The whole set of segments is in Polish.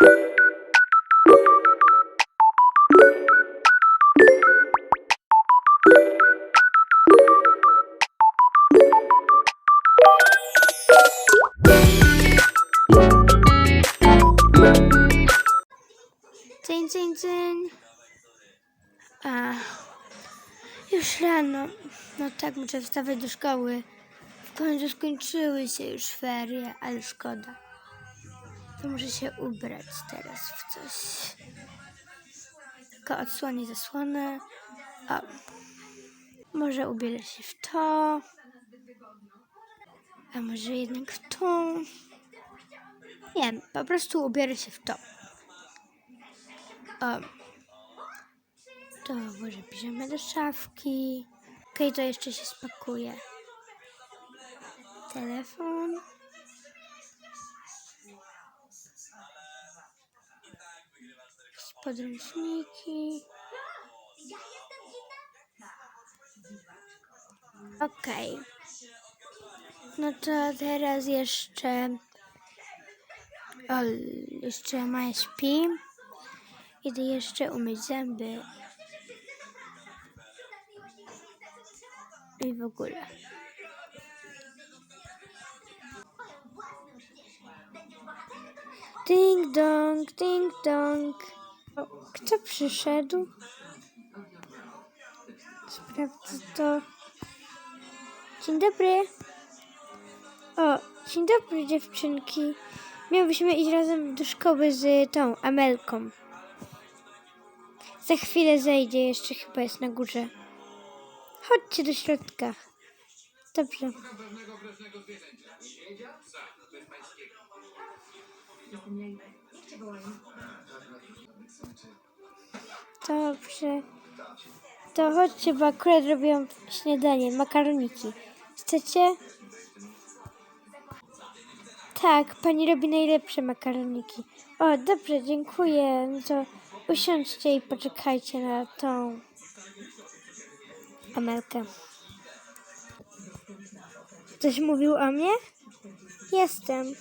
Dzień, dzień, dzień. A, już rano. No tak, muszę wstawać do szkoły. W końcu skończyły się już ferie, ale szkoda. To się ubrać teraz w coś. Tylko odsłonię zasłonę. O. Może ubiorę się w to. A może jednak w to. Nie wiem, po prostu ubiorę się w to. O. To włożę piżamę do szafki. Okej, to jeszcze się spakuje. Telefon. Podręczniki. Okej. No to teraz jeszcze... O, jeszcze Maja śpi. Idę jeszcze umyć zęby. I w ogóle. Ding dong, ding dong. Kto przyszedł? Sprawdzę to. Dzień dobry. O, dzień dobry dziewczynki. Miałybyśmy iść razem do szkoły z tą Amelką. Za chwilę zejdzie, jeszcze chyba jest na górze. Chodźcie do środka. Dobrze. Dobrze. To chodźcie, bo akurat robią śniadanie, makaroniki. Chcecie? Tak, pani robi najlepsze makaroniki. O, dobrze, dziękuję. No to usiądźcie i poczekajcie na tą Amelkę. Ktoś mówił o mnie? Jestem.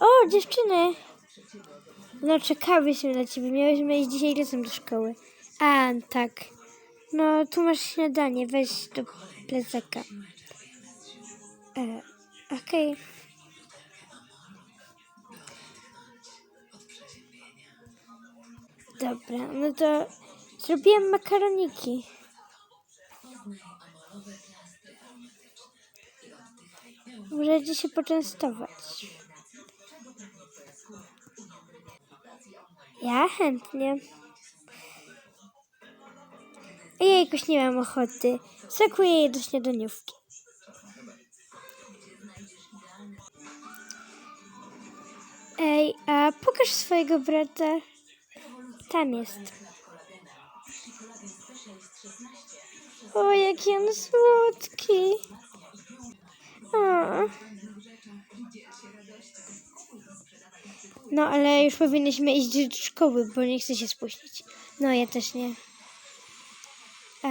O, dziewczyny! No, czekałyśmy na ciebie. Miałyśmy iść dzisiaj razem do szkoły. A, tak. No, tu masz śniadanie. Weź do plecaka. E, Okej. Dobra, no to zrobiłem makaroniki. Możecie się poczęstować. Ja chętnie. Ja jakoś nie mam ochoty. Sekuję je do śniadaniówki. Ej, a pokaż swojego brata. Tam jest. O, jaki on słodki. No, ale już powinniśmy iść do szkoły, bo nie chcę się spóźnić. No, ja też nie. A,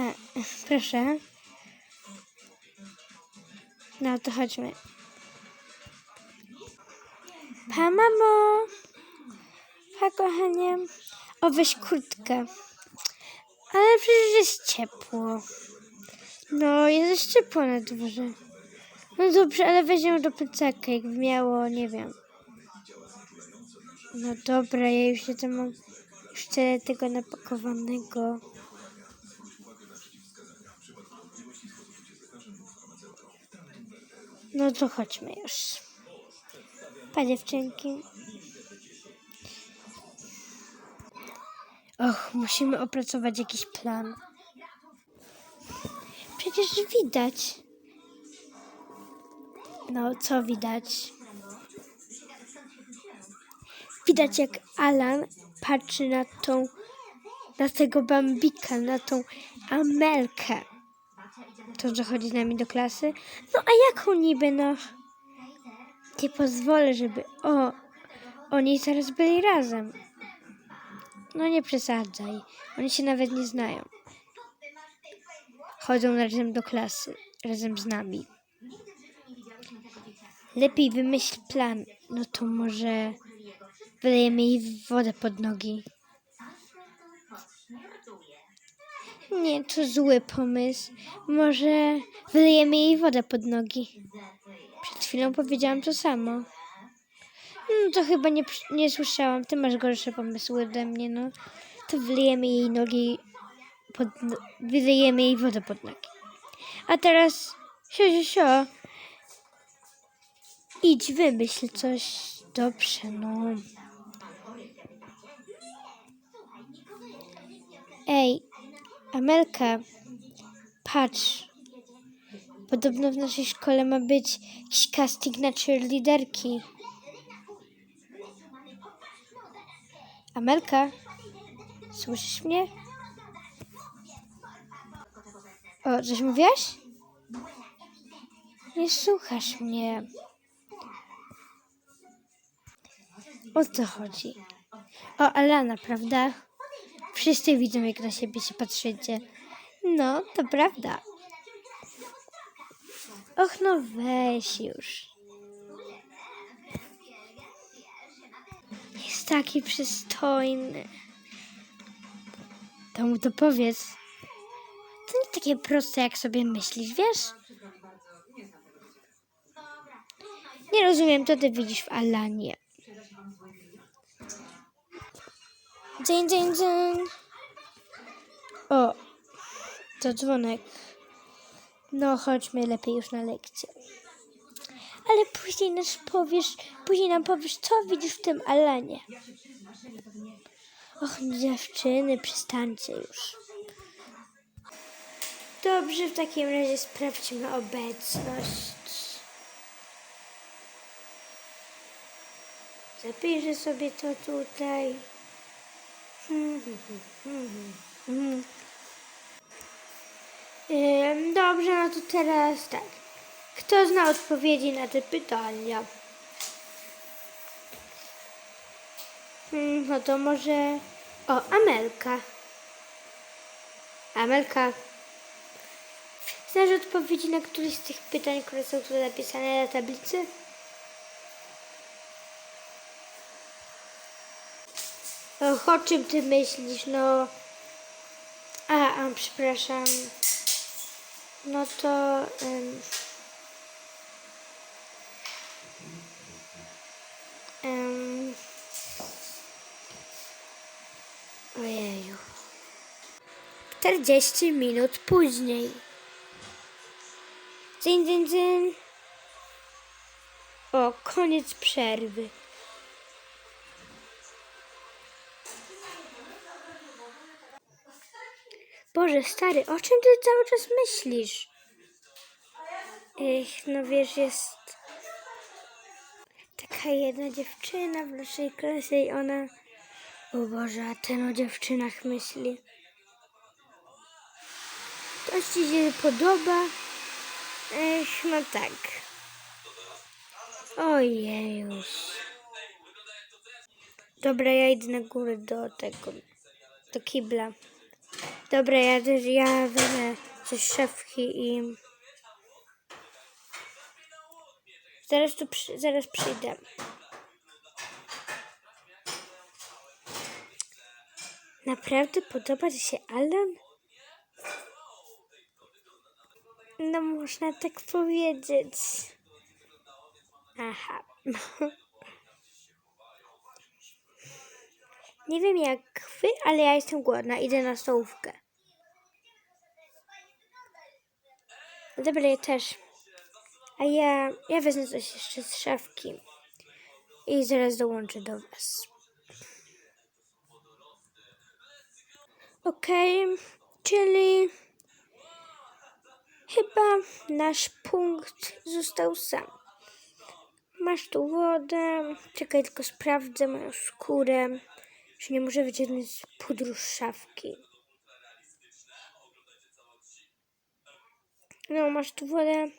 proszę. No, to chodźmy. Pa, mamo. Pa, kochanie. O, weź kurtkę. Ale przecież jest ciepło. No, jest ciepło na dworze. No dobrze, ale weźmiemy do plecaka, jakby miało, nie wiem. No dobra, ja już nie mam już tego napakowanego. No to chodźmy już. Pa dziewczynki. Och, musimy opracować jakiś plan. Przecież widać. No, co widać? Widać jak Alan patrzy na tą, na tego bambika, na tą Amelkę. To, że chodzi z nami do klasy? No a jaką niby, no? Nie pozwolę, żeby... O, oni zaraz byli razem. No nie przesadzaj. Oni się nawet nie znają. Chodzą razem do klasy, razem z nami. Lepiej wymyśl plan. No to może wylejemy jej wodę pod nogi. Nie, to zły pomysł. Może wylejemy jej wodę pod nogi. Przed chwilą powiedziałam to samo. No to chyba nie, nie słyszałam. Ty masz gorsze pomysły ode mnie, no. To wylejemy jej nogi pod, no- wylejemy jej wodę pod nogi. A teraz sio, sio, sio. Idź, wymyśl coś. Dobrze, no. Ej, Amelka, patrz. Podobno w naszej szkole ma być jakiś casting na cheerleaderki. Amelka, słyszysz mnie? O, coś mówiłaś? Nie słuchasz mnie. O co chodzi? O, Alana, prawda? Wszyscy widzą, jak na siebie się patrzycie. No, to prawda. Och, no weź już. Jest taki przystojny. To mu to powiedz. To nie takie proste, jak sobie myślisz, wiesz? Nie rozumiem, co ty widzisz w Alanie. Dzień, dzień, dzień. O, to dzwonek. No, chodźmy lepiej już na lekcję. Ale później nas powiesz, później nam powiesz, co widzisz w tym Alanie. Och, dziewczyny, przestańcie już. Dobrze, w takim razie sprawdźmy obecność. Zapiszę sobie to tutaj. Dobrze, no to teraz tak. Kto zna odpowiedzi na te pytania? Hmm, No to może. O, Amelka. Amelka. Znasz odpowiedzi na któreś z tych pytań, które są tu napisane na tablicy? O czym ty myślisz? No. A, a przepraszam. No to. Um, um, ojeju. 40 minut później. Dzień, dzień, dzień. O, koniec przerwy. Boże, stary, o czym ty cały czas myślisz? Ech, no wiesz, jest taka jedna dziewczyna w naszej klasie i ona... O Boże, a ten o dziewczynach myśli. Coś ci się podoba? Ech, no tak. Ojejuś. Dobra, ja idę na górę do tego, do kibla. Dobra, ja, ja wezmę coś szafki i... Zaraz tu zaraz przyjdę. Naprawdę podoba Ci się Alan? No można tak powiedzieć. Aha. Nie wiem jak wy, ale ja jestem głodna. Idę na stołówkę. Dobra, ja też. A ja, ja wezmę coś jeszcze z szafki. I zaraz dołączę do was. Okej, czyli chyba nasz punkt został sam. Masz tu wodę. Czekaj, tylko sprawdzę moją skórę. Czy nie muszę wyciągnąć pudru z szafki. No, masz tu wodę.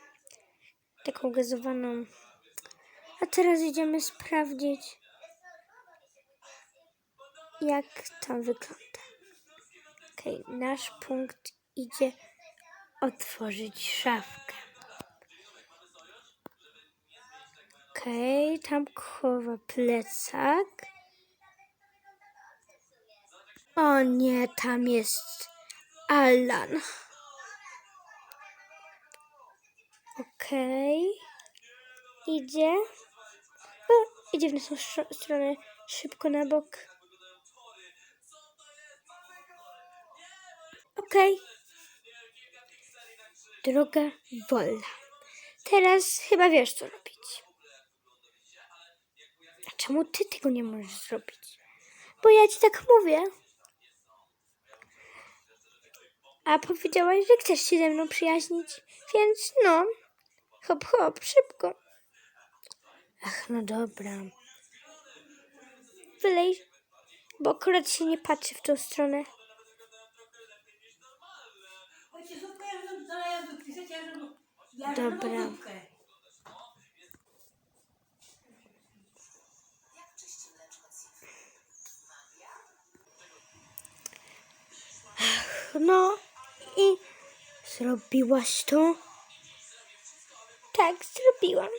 Taką gazowaną. A teraz idziemy sprawdzić, jak to wygląda. Okej, nasz punkt idzie otworzyć szafkę. Okej, tam chowa plecak. O nie, tam jest Alan. Okej. Idzie. O, idzie w naszą stro- stronę. Szybko na bok. Okej. Droga wolna. Teraz chyba wiesz, co robić. A czemu ty tego nie możesz zrobić? Bo ja ci tak mówię. A powiedziałaś, że chcesz się ze mną przyjaźnić, więc no, hop hop, szybko. Ach, no dobra. Wylej, bo akurat się nie patrzy w tą stronę. Dobra. No i zrobiłaś to? Tak, zrobiłam.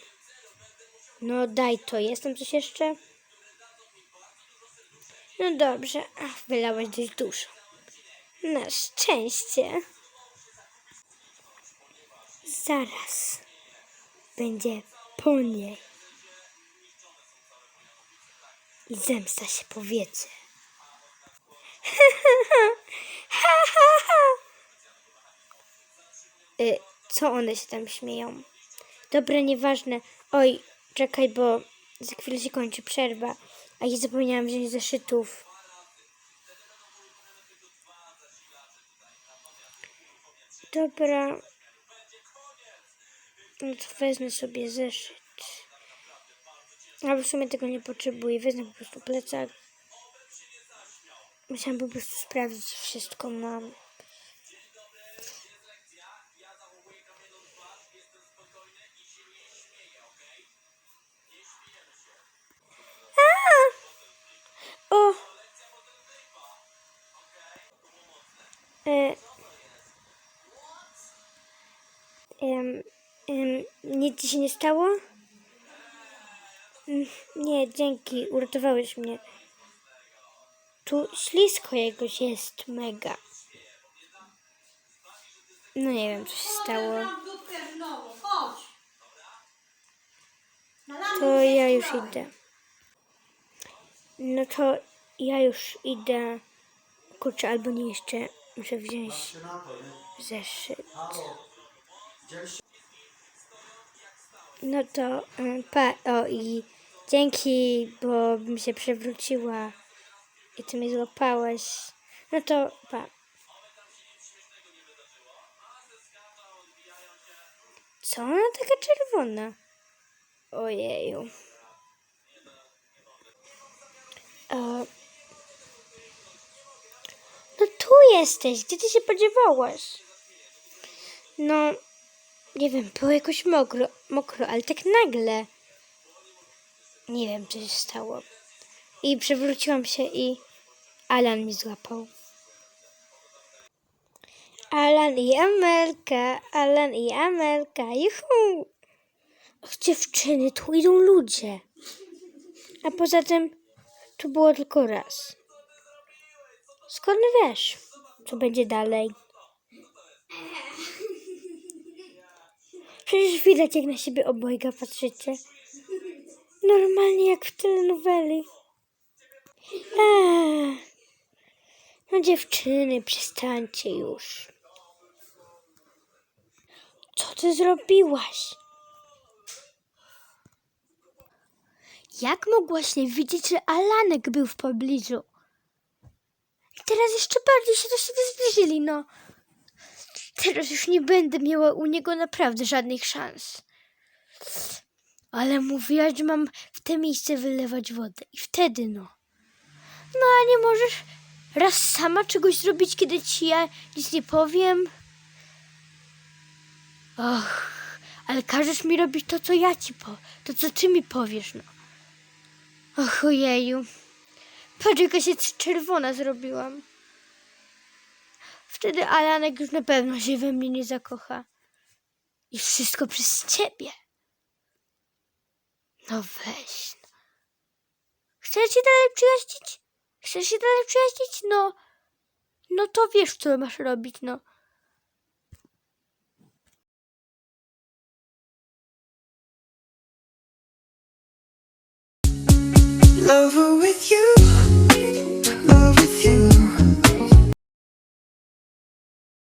No daj to, jest tam coś jeszcze? No dobrze, Ach, wylałaś dość dużo. Na szczęście. Zaraz będzie po niej. I zemsta się powiedzy. Y, co one się tam śmieją? Dobra, nieważne. Oj, czekaj, bo za chwilę się kończy przerwa. A ja zapomniałam wziąć zeszytów. Dobra. No to wezmę sobie zeszyt. Ale w sumie tego nie potrzebuję. Wezmę po prostu plecak. Musiałam po prostu sprawdzić, czy wszystko mam. Em, em, nic ci się nie stało? Mm, Nie, dzięki, uratowałeś mnie. Tu ślisko jakoś jest mega. No nie wiem, co się stało. To ja już idę. No to ja już idę. Kurczę, albo nie jeszcze muszę wziąć zeszyt. No to mm, pa, o i dzięki, bo mi się przewróciła i ty mnie złapałeś. No to pa. Co ona taka czerwona? Ojeju. O. Tu jesteś, gdzie ty się podziewałaś? No, nie wiem, było jakoś mokro, mokro, ale tak nagle. Nie wiem, co się stało. I przewróciłam się i Alan mi złapał. Alan i Amelka, Alan i Amelka, juhu! Och, dziewczyny, tu idą ludzie. A poza tym, tu było tylko raz. Skąd wiesz, co będzie dalej? Przecież widać, jak na siebie obojga patrzycie. Normalnie jak w telenoweli. Eee. No dziewczyny, przestańcie już. Co ty zrobiłaś? Jak mogłaś nie widzieć, że Alanek był w pobliżu? Teraz jeszcze bardziej się do siebie zbliżyli, no. Teraz już nie będę miała u niego naprawdę żadnych szans. Ale mówiłaś, że mam w te miejsce wylewać wodę. I wtedy no. No a nie możesz raz sama czegoś zrobić, kiedy ci ja nic nie powiem? Och, ale każesz mi robić to, co ja ci po... To, co ty mi powiesz, no. Och, ojeju. Patrz, jaka się czerwona zrobiłam. Wtedy Alanek już na pewno się we mnie nie zakocha. I wszystko przez ciebie. No weź. no. Chcesz się dalej przyjaźnić? Chcesz się dalej przyjaźnić? No. No to wiesz, co masz robić, no. Over with you, over with you.